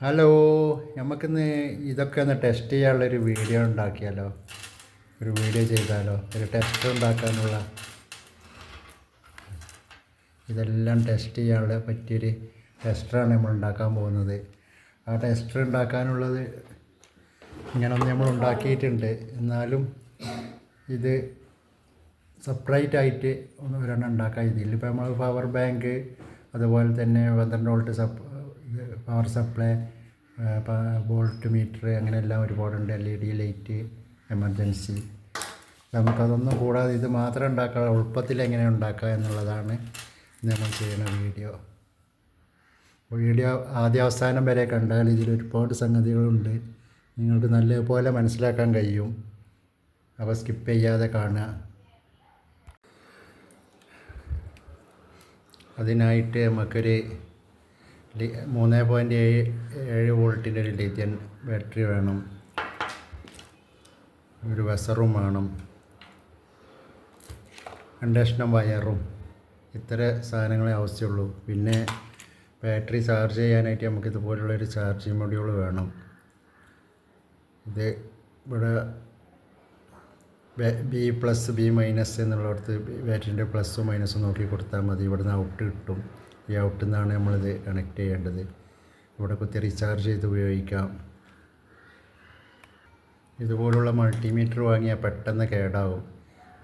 Hello നമുക്കിന്ന് ഇതൊക്കെ ഒന്ന് ടെസ്റ്റ് ചെയ്യാനുള്ളൊരു വീഡിയോ ഉണ്ടാക്കിയാലോ? ഒരു വീഡിയോ ചെയ്താലോ? ഒരു ടെസ്റ്റ് ഉണ്ടാക്കാനുള്ള ഇതെല്ലാം ടെസ്റ്റ് ചെയ്യാനുള്ള പറ്റിയൊരു ടെസ്റ്ററാണ് നമ്മൾ ഉണ്ടാക്കാൻ പോകുന്നത്. ആ ടെസ്റ്റർ ഉണ്ടാക്കാനുള്ളത് ഇങ്ങനൊന്നും നമ്മൾ ഉണ്ടാക്കിയിട്ടുണ്ട്. എന്നാലും ഇത് സെപ്പറേറ്റ് ആയിട്ട് ഒന്ന് ഒരെണ്ണം ഉണ്ടാക്കാൻ ഇതിലിപ്പോൾ നമ്മൾ പവർ ബാങ്ക് അതുപോലെ തന്നെ പന്ത്രണ്ട് വോൾട്ട് സപ്പ് പവർ സപ്ലൈ വോൾട്ട് മീറ്റർ അങ്ങനെയെല്ലാം ഒരുപാടുണ്ട് L E D light emergency നമുക്കതൊന്നും കൂടാതെ ഇത് മാത്രം ഉണ്ടാക്കാൻ എളുപ്പത്തിൽ എങ്ങനെ ഉണ്ടാക്കുക എന്നുള്ളതാണ് നമ്മൾ ചെയ്യുന്ന വീഡിയോ വീഡിയോ ആദ്യ അവസാനം വരെ കണ്ടാൽ ഇതിൽ ഒരുപാട് സംഗതികളുണ്ട്. നിങ്ങൾക്ക് നല്ലപോലെ മനസ്സിലാക്കാൻ കഴിയും. അപ്പോൾ സ്കിപ്പ് ചെയ്യാതെ കാണുക. അതിനായിട്ട് നമുക്കൊരു മൂന്ന് പോയിന്റ് ഏഴ് ഏഴ് വോൾട്ടിന്റെ ഒരു ലിഥിയൻ ബാറ്ററി വേണം. ഒരു വെസറും വേണം. കണ്ടക്ഷനും വയറും. ഇത്ര സാധനങ്ങളെ ആവശ്യമുള്ളൂ. പിന്നെ ബാറ്ററി ചാർജ് ചെയ്യാനായിട്ട് നമുക്ക് ഇതുപോലുള്ളൊരു ചാർജിങ് മൊഡ്യൂൾ വേണം. ഇത് ഇവിടെ ബി പ്ലസ് ബി മൈനസ് എന്നുള്ളിടത്ത് ബാറ്ററിന്റെ പ്ലസ്സും മൈനസും നോക്കി കൊടുത്താൽ മതി. ഇവിടുന്ന് ഔട്ട് കിട്ടും. ഔട്ടിൽ നിന്നാണ് നമ്മളിത് കണക്ട് ചെയ്യേണ്ടത്. ഇവിടെ കുത്തി റീചാർജ് ചെയ്ത് ഉപയോഗിക്കാം. ഇതുപോലുള്ള മൾട്ടിമീറ്റർ വാങ്ങിയാൽ പെട്ടെന്ന് കേടാവും.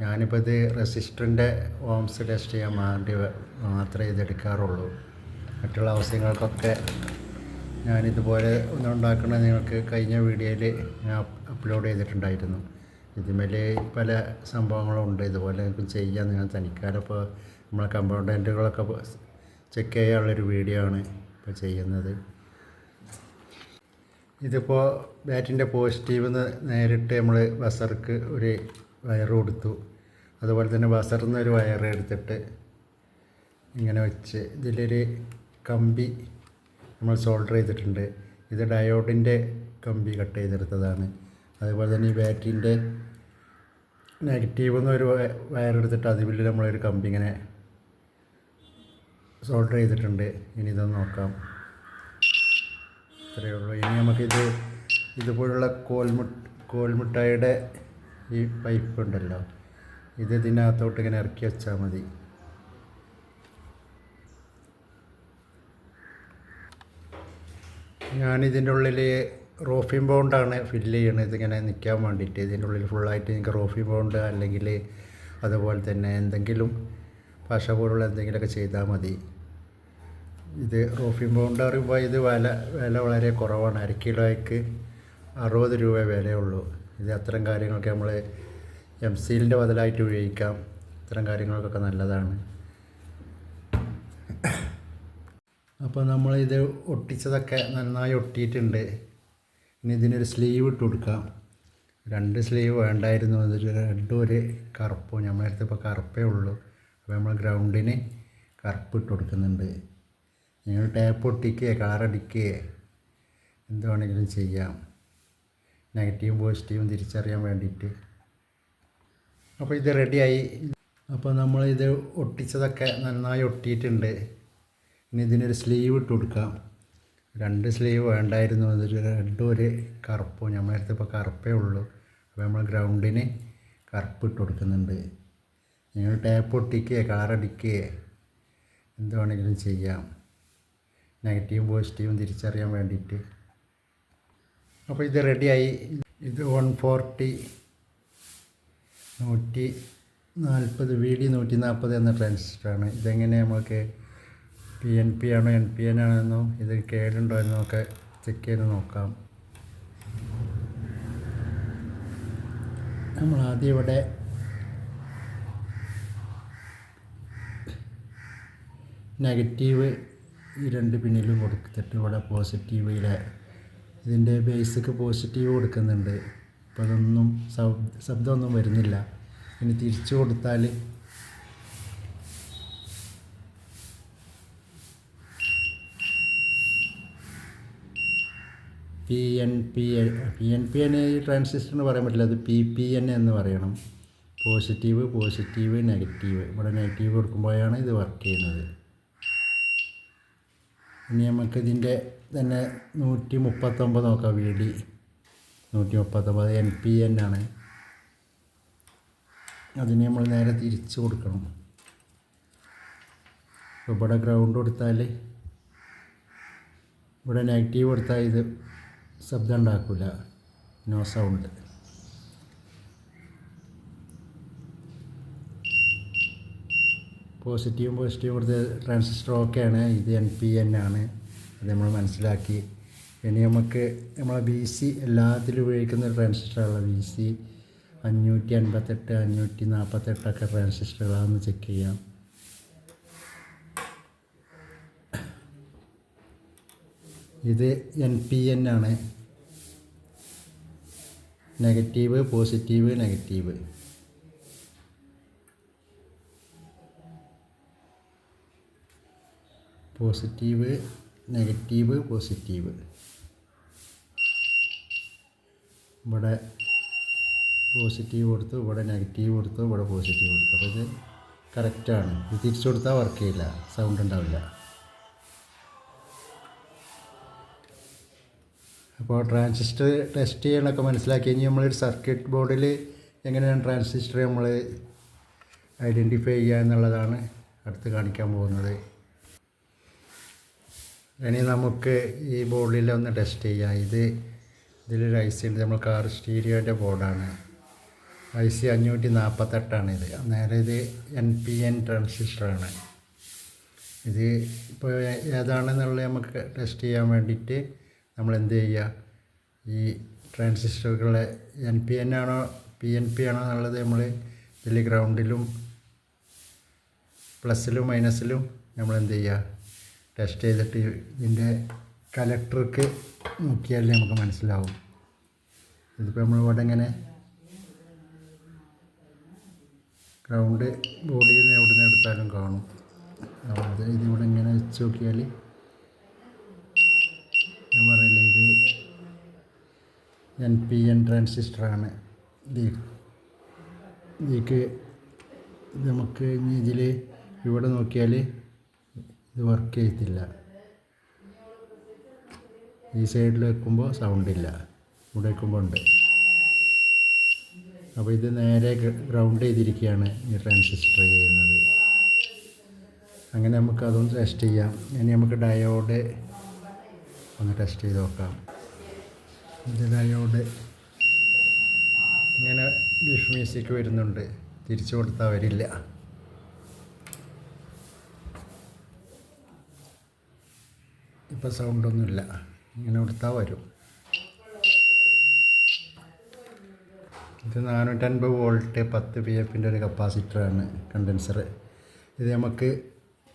ഞാനിപ്പോൾ ഇത് റെസിസ്റ്ററിന്റെ ഓംസ് ടെസ്റ്റ് ചെയ്യാൻ വേണ്ടി മാത്രമേ ഇത് എടുക്കാറുള്ളൂ. മറ്റുള്ള ആവശ്യങ്ങൾക്കൊക്കെ ഞാനിതുപോലെ ഒന്ന് ഉണ്ടാക്കണ നിങ്ങൾക്ക് കഴിഞ്ഞ വീഡിയോയിൽ ഞാൻ അപ്ലോഡ് ചെയ്തിട്ടുണ്ടായിരുന്നു. ഇതിന്മേൽ പല സംഭവങ്ങളും ഉണ്ട്. ഇതുപോലെ നിങ്ങൾക്ക് ചെയ്യാൻ നിങ്ങൾ തനിക്കാരപ്പോൾ നമ്മളെ കമ്പോണന്റുകളൊക്കെ ചെക്ക് ചെയ്യാനുള്ളൊരു വീഡിയോ ആണ് ഇപ്പോൾ ചെയ്യുന്നത്. ഇതിപ്പോൾ ബാറ്റിന്റെ പോസിറ്റീവ് നേരിട്ട് നമ്മൾ ബസർക്ക് ഒരു വയർ കൊടുത്തു. അതുപോലെ തന്നെ ബസറിൽ നിന്ന് ഒരു വയർ എടുത്തിട്ട് ഇങ്ങനെ വെച്ച് ഇതിലൊരു കമ്പി നമ്മൾ സോൾഡർ ചെയ്തിട്ടുണ്ട്. ഇത് ഡയോഡിന്റെ കമ്പി കട്ട് ചെയ്തെടുത്തതാണ്. അതുപോലെ തന്നെ ഈ ബാറ്ററിന്റെ നെഗറ്റീവ് എന്നൊരു വയ- വയറെടുത്തിട്ട് അതിൽ നമ്മളൊരു കമ്പി ഇങ്ങനെ സോൾഡർ ചെയ്തിട്ടുണ്ട്. ഇനി ഇതൊന്ന് നോക്കാം. ഇത്രയേ ഉള്ളൂ. ഇനി നമുക്കിത് ഇതുപോലുള്ള കോൽമുട്ട് കോൽമുട്ടായുടെ ഈ പൈപ്പ് ഉണ്ടല്ലോ. ഇത് ഇതിനകത്തോട്ട് ഇങ്ങനെ ഇറക്കി വെച്ചാൽ മതി. ഞാനിതിന്റെ ഉള്ളിൽ റോഫിൻ ബൗണ്ടാണ് ഫില്ല് ചെയ്യണത്. ഇതിങ്ങനെ നിൽക്കാൻ വേണ്ടിയിട്ട്. ഇതിന്റെ ഉള്ളിൽ ഫുള്ളായിട്ട് നിങ്ങൾക്ക് റോഫിൻ ബോണ്ട് അല്ലെങ്കിൽ അതുപോലെ തന്നെ എന്തെങ്കിലും പശ പോലുള്ള എന്തെങ്കിലുമൊക്കെ ചെയ്താൽ മതി. ഇത് റോഫിൻ ബൗണ്ടറി പറയുമ്പോൾ ഇത് വില വില വളരെ കുറവാണ്. അര കിലോയ്ക്ക് അറുപത് രൂപ വിലയുള്ളൂ. ഇത് അത്തരം കാര്യങ്ങളൊക്കെ നമ്മൾ എം സീലിന്റെ ബദലായിട്ട് ഉപയോഗിക്കാം. ഇത്തരം കാര്യങ്ങൾക്കൊക്കെ നല്ലതാണ്. അപ്പോൾ നമ്മൾ ഇത് ഒട്ടിച്ചതൊക്കെ നന്നായി ഒട്ടിയിട്ടുണ്ട്. ഇനി ഇതിനൊരു സ്ലീവ് ഇട്ട് കൊടുക്കാം. രണ്ട് സ്ലീവ് വേണ്ടായിരുന്നു. അതൊരു രണ്ടും ഒരു കറുപ്പും അടുത്ത് ഇപ്പോൾ കറുപ്പേ ഉള്ളൂ. അപ്പോൾ നമ്മൾ ഗ്രൗണ്ടിന് കറുപ്പ് ഇട്ട് കൊടുക്കുന്നുണ്ട്. നിങ്ങൾ ടാപ്പ് ഒട്ടിക്കുക കളറടിക്കുക എന്ത് വേണമെങ്കിലും ചെയ്യാം. നെഗറ്റീവും പോസിറ്റീവും തിരിച്ചറിയാൻ വേണ്ടിയിട്ട്. അപ്പോൾ ഇത് റെഡിയായി. അപ്പോൾ നമ്മൾ ഇത് ഒട്ടിച്ചതൊക്കെ നന്നായി ഒട്ടിയിട്ടുണ്ട്. ഇനി ഇതിനൊരു സ്ലീവ് ഇട്ട് കൊടുക്കാം. രണ്ട് സ്ലീവ് വേണ്ടായിരുന്നു. അതൊരു റെഡും ഒരു കറുപ്പും. നമ്മുടെ അടുത്ത് ഇപ്പോൾ കറുപ്പേ ഉള്ളൂ. അപ്പോൾ നമ്മൾ ഗ്രൗണ്ടിന് കറുപ്പ് ഇട്ട് കൊടുക്കുന്നുണ്ട്. നിങ്ങൾ ടാപ്പ് ഒട്ടിക്കുക കളറടിക്കുക എന്ത് വേണമെങ്കിലും ചെയ്യാം. നെഗറ്റീവും പോസിറ്റീവും തിരിച്ചറിയാൻ വേണ്ടിയിട്ട്. അപ്പോൾ ഇത് റെഡിയായി. ഇത് വൺ ഫോർട്ടി നൂറ്റി നാൽപ്പത് വി ഡി നൂറ്റി നാൽപ്പത് എന്ന ട്രാൻസിസ്റ്ററാണ്. ഇതെങ്ങനെ നമുക്ക് പി എൻ പി ആണോ എൻ പി എൻ ആണെന്നോ ഇത് കേടുണ്ടോ എന്നോ ഒക്കെ ചെക്ക് ചെയ്ത് നോക്കാം. നമ്മൾ ആദ്യം ഇവിടെ നെഗറ്റീവ് ഈ രണ്ട് പിന്നിലും കൊടുത്തിട്ട് ഇവിടെ പോസിറ്റീവിലെ ഇതിന്റെ ബേസിക്ക് പോസിറ്റീവ് കൊടുക്കുന്നുണ്ട്. അപ്പോൾ അതൊന്നും ശബ്ദമൊന്നും വരുന്നില്ല. ഇനി തിരിച്ചു കൊടുത്താൽ P N P P N P N ഈ എന്ന് പറയാൻ പറ്റില്ല. അത് പി പി എൻ എന്ന് പറയണം. പോസിറ്റീവ് പോസിറ്റീവ് നെഗറ്റീവ് ഇവിടെ നെഗറ്റീവ് കൊടുക്കുമ്പോഴാണ് ഇത് വർക്ക് ചെയ്യുന്നത്. ഇനി നമുക്ക് ഇതിന്റെ തന്നെ നൂറ്റി മുപ്പത്തൊമ്പത് നോക്കാം വി ഡി. നൂറ്റി മുപ്പത്തൊമ്പത് എം പി എൻ ആണ്. അതിന് നമ്മൾ നേരെ തിരിച്ചു കൊടുക്കണം. ഇവിടെ ഗ്രൗണ്ട് കൊടുത്താൽ ഇവിടെ നെഗറ്റീവ് കൊടുത്താൽ ഇത് ശബ്ദം ഉണ്ടാക്കില്ല. നോ സൗണ്ട് പോസിറ്റീവും പോസിറ്റീവും കൊടുത്ത് ട്രാൻസിസ്റ്റർ ഓക്കെയാണ് ഇത് എൻ പി എൻ ആണ്. അത് നമ്മൾ മനസ്സിലാക്കി. ഇനി നമുക്ക് നമ്മളെ ബി സി എല്ലാത്തിലും ഉപയോഗിക്കുന്ന ട്രാൻസിസ്റ്ററാണ് ബി സി അഞ്ഞൂറ്റി അൻപത്തെട്ട് അഞ്ഞൂറ്റി നാൽപ്പത്തെട്ടൊക്കെ ട്രാൻസിസ്റ്ററുകളാണെന്ന് ചെക്ക് ചെയ്യാം. ഇത് എൻ പി എൻ ആണ്. Negative positive negative positive negative positive. ഇവിടെ പോസിറ്റീവ് കൊടുത്തു ഇവിടെ നെഗറ്റീവ് കൊടുത്തു ഇവിടെ പോസിറ്റീവ് കൊടുത്തു. അപ്പോൾ ഇത് കറക്റ്റാണ് ഇത് തിരിച്ചു കൊടുത്താൽ വർക്ക് ചെയ്യില്ല. സൗണ്ട് ഉണ്ടാവില്ല. അപ്പോൾ ട്രാൻസിസ്റ്റർ ടെസ്റ്റ് ചെയ്യണമൊക്കെ മനസ്സിലാക്കി. നമ്മൾ നമ്മളൊരു സർക്യൂട്ട് ബോർഡിൽ എങ്ങനെയാണ് ട്രാൻസിസ്റ്റർ നമ്മൾ ഐഡന്റിഫൈ ചെയ്യുക എന്നുള്ളതാണ് അടുത്ത് കാണിക്കാൻ പോകുന്നത്. ഇനി നമുക്ക് ഈ ബോർഡിൽ ഒന്ന് ടെസ്റ്റ് ചെയ്യാം. ഇത് ഇതിലൊരു ഐ സി നമ്മൾ കാർ സ്റ്റീരിയോന്റെ ബോർഡാണ് ഐ സി അഞ്ഞൂറ്റി നാൽപ്പത്തെട്ടാണ് ഇത് നേരെ ഇത് എൻ പി എൻ ട്രാൻസിസ്റ്ററാണ് ഇത് ഇപ്പോൾ ഏതാണെന്നുള്ളത് നമുക്ക് ടെസ്റ്റ് ചെയ്യാൻ വേണ്ടിയിട്ട് നമ്മൾ എന്ത് ചെയ്യുക? ഈ ട്രാൻസിസ്റ്ററുകളെ എൻ പി എൻ ആണോ പി എൻ പി ആണോ എന്നുള്ളത് നമ്മൾ ഇതിൽ ഗ്രൗണ്ടിലും പ്ലസ്സിലും മൈനസിലും നമ്മൾ എന്ത് ചെയ്യുക? ടെസ്റ്റ് ചെയ്തിട്ട് ഇതിന്റെ കലക്ടർക്ക് നോക്കിയാലേ നമുക്ക് മനസ്സിലാവും. ഇതിപ്പോൾ നമ്മൾ ഇവിടെ ഇങ്ങനെ ഗ്രൗണ്ട് ബോഡിയിൽ നിന്ന് എവിടെ നിന്ന് എടുത്താലും കാണും. അത് ഇതിവിടെ ഇങ്ങനെ വെച്ച് നോക്കിയാൽ ഞാൻ പറയില്ല ഇത് എൻ പി എൻ ട്രാൻസിസ്റ്ററാണ് ഇത് ഇതിക്ക് നമുക്ക് ഇനി ഇതിൽ ഇവിടെ നോക്കിയാൽ ഇത് വർക്ക് ചെയ്യത്തില്ല. ഈ സൈഡിൽ വെക്കുമ്പോൾ സൗണ്ട് ഇല്ല. ഇവിടെ വെക്കുമ്പോൾ ഉണ്ട്. അപ്പോൾ ഇത് നേരെ ഗ്രൗണ്ട് ചെയ്തിരിക്കുകയാണ് ഈ ട്രാൻസിസ്റ്റർ ചെയ്യുന്നത്. അങ്ങനെ നമുക്ക് അതൊന്ന് ടെസ്റ്റ് ചെയ്യാം. ഇനി നമുക്ക് ഡയോഡ് ഒന്ന് ടെസ്റ്റ് ചെയ്ത് നോക്കാം. ഇത് ഡയോഡ് ഇങ്ങനെ ബീഫ് മ്യൂസിക് വരുന്നുണ്ട്. തിരിച്ചു കൊടുത്താൽ വരില്ല. ഇപ്പം സൗണ്ടൊന്നുമില്ല. ഇങ്ങനെ കൊടുത്താൽ വരും. ഇത് നാനൂറ്റൻപത് വോൾട്ട് പത്ത് പി എഫിന്റെ ഒരു കപ്പാസിറ്ററാണ് കണ്ടൻസർ ഇത് നമുക്ക്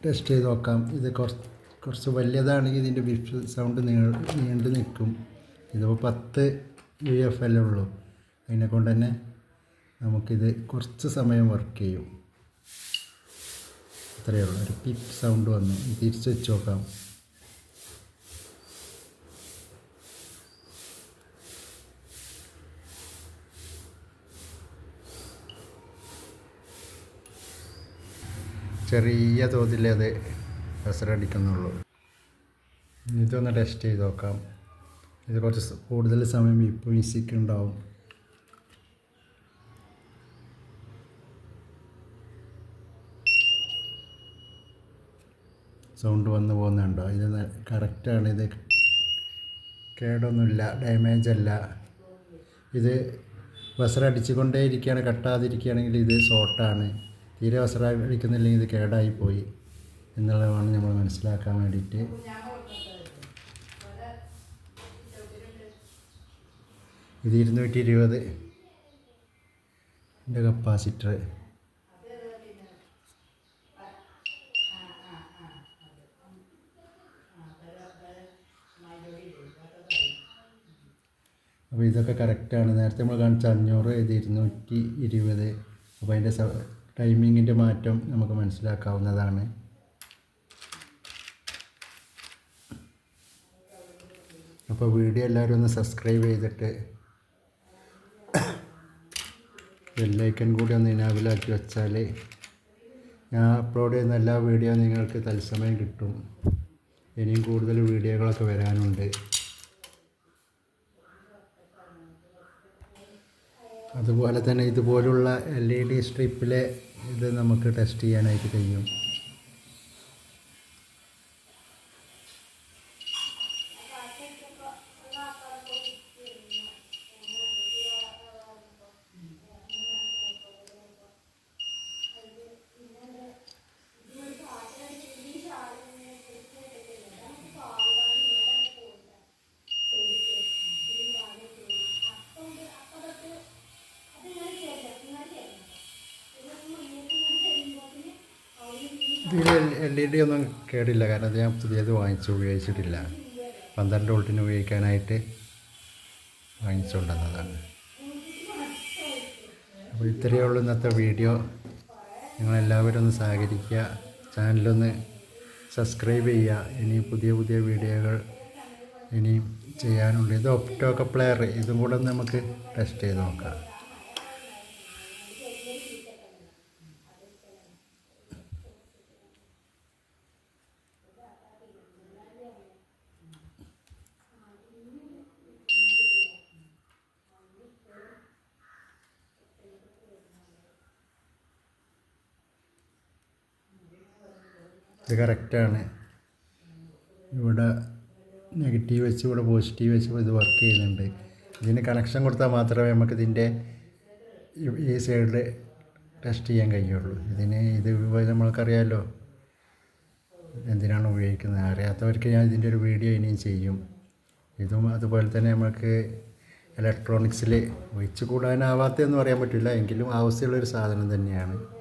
ടെസ്റ്റ് ചെയ്ത് നോക്കാം. ഇത് കുറച്ച് കുറച്ച് വലിയതാണെങ്കിൽ ഇതിന്റെ ബിഫ് സൗണ്ട് നീണ്ടു നിൽക്കും. ഇതിപ്പോൾ പത്ത് യു എഫ് അല്ലേ ഉള്ളൂ. അതിനെ കൊണ്ട് തന്നെ നമുക്കിത് കുറച്ച് സമയം വർക്ക് ചെയ്യും. അത്രയേ ഉള്ളൂ. ഒരു പിപ്പ് സൗണ്ട് വന്നു. തിരിച്ച് വെച്ച് നോക്കാം. ചെറിയ തോതിൽ അത് പ്രസരടിക്കുന്നുള്ളൂ ഇതൊന്ന് ടെസ്റ്റ് ചെയ്ത് നോക്കാം. ഇത് കുറച്ച് കൂടുതൽ സമയം ഇപ്പോൾ മ്യൂസിക് ഉണ്ടാവും. സൗണ്ട് വന്നു പോകുന്നുണ്ടോ? ഇത് കറക്റ്റാണ് ഇത് കേടൊന്നുമില്ല ഡാമേജ് അല്ല. ഇത് ബസർ അടിച്ചുകൊണ്ടേ ഇരിക്കുകയാണ് കട്ടാതിരിക്കുകയാണെങ്കിൽ ഇത് ഷോർട്ടാണ് തീരെ വസറ അടിക്കുന്നില്ലെങ്കിൽ ഇത് കേടായി പോയി എന്നുള്ളതാണ് നമ്മൾ മനസ്സിലാക്കാൻ വേണ്ടിയിട്ട്. ഇത് ഇരുന്നൂറ്റി ഇരുപത് എന്റെ കപ്പാസിറ്റർ. അപ്പോൾ ഇതൊക്കെ കറക്റ്റാണ് നേരത്തെ നമ്മൾ കാണിച്ച അഞ്ഞൂറ് ഇത് ഇരുന്നൂറ്റി ഇരുപത് അപ്പോൾ അതിന്റെ ടൈമിങ്ങിന്റെ മാറ്റം നമുക്ക് മനസ്സിലാക്കാവുന്നതാണ്. അപ്പോൾ വീഡിയോ എല്ലാവരും ഒന്ന് സബ്സ്ക്രൈബ് ചെയ്തിട്ട് ബെല്ലൈക്കൺ കൂടി ഒന്ന് ഇനാബിലാക്കി വെച്ചാൽ ഞാൻ അപ്ലോഡ് ചെയ്യുന്ന എല്ലാ വീഡിയോ നിങ്ങൾക്ക് തത്സമയം കിട്ടും. ഇനിയും കൂടുതൽ വീഡിയോകളൊക്കെ വരാനുണ്ട്. അതുപോലെ തന്നെ ഇതുപോലുള്ള എൽ ഇ ഡി സ്ട്രിപ്പിലെ ഇത് നമുക്ക് ടെസ്റ്റ് ചെയ്യാനായിട്ട് കഴിയും. ഇതിൽ എൽ ഇ ഡി ഒന്നും കേടില്ല. കാരണം ഞാൻ പുതിയത് വാങ്ങിച്ച് ഉപയോഗിച്ചിട്ടില്ല. പന്ത്രണ്ട് വോൾട്ടിന് ഉപയോഗിക്കാനായിട്ട് വാങ്ങിച്ചുകൊണ്ടുവന്നതാണ്. അപ്പോൾ ഇത്രയേ ഉള്ളൂ ഇന്നത്തെ വീഡിയോ. നിങ്ങളെല്ലാവരും ഒന്ന് സഹകരിക്കുക. ചാനലൊന്ന് സബ്സ്ക്രൈബ് ചെയ്യുക. ഇനി പുതിയ പുതിയ വീഡിയോകൾ ഇനിയും ചെയ്യാനുണ്ട്. ഇത് ഒപ്റ്റോക്ക പ്ലെയർ ഇതും കൂടെ നമുക്ക് ടെസ്റ്റ് ചെയ്ത് നോക്കാം. ഇത് കറക്റ്റാണ് ഇവിടെ നെഗറ്റീവ് വെച്ച് ഇവിടെ പോസിറ്റീവ് വെച്ച് ഇത് വർക്ക് ചെയ്യുന്നുണ്ട്. ഇതിന് കണക്ഷൻ കൊടുത്താൽ മാത്രമേ നമുക്ക് ഇതിന്റെ ഈ- സൈഡിൽ ടെസ്റ്റ് ചെയ്യാൻ കഴിയുള്ളൂ. ഇതിന് ഇത് നമ്മൾക്കറിയാമല്ലോ എന്തിനാണ് ഉപയോഗിക്കുന്നത്? അറിയാത്തവർക്ക് ഞാൻ ഇതിന്റെ ഒരു വീഡിയോ ഇനിയും ചെയ്യും. ഇതും അതുപോലെ തന്നെ നമുക്ക് ഇലക്ട്രോണിക്സിൽ ഒഴിച്ചു കൂടാനാവാത്തതെന്ന് പറയാൻ പറ്റില്ല. എങ്കിലും ആവശ്യമുള്ളൊരു സാധനം തന്നെയാണ്.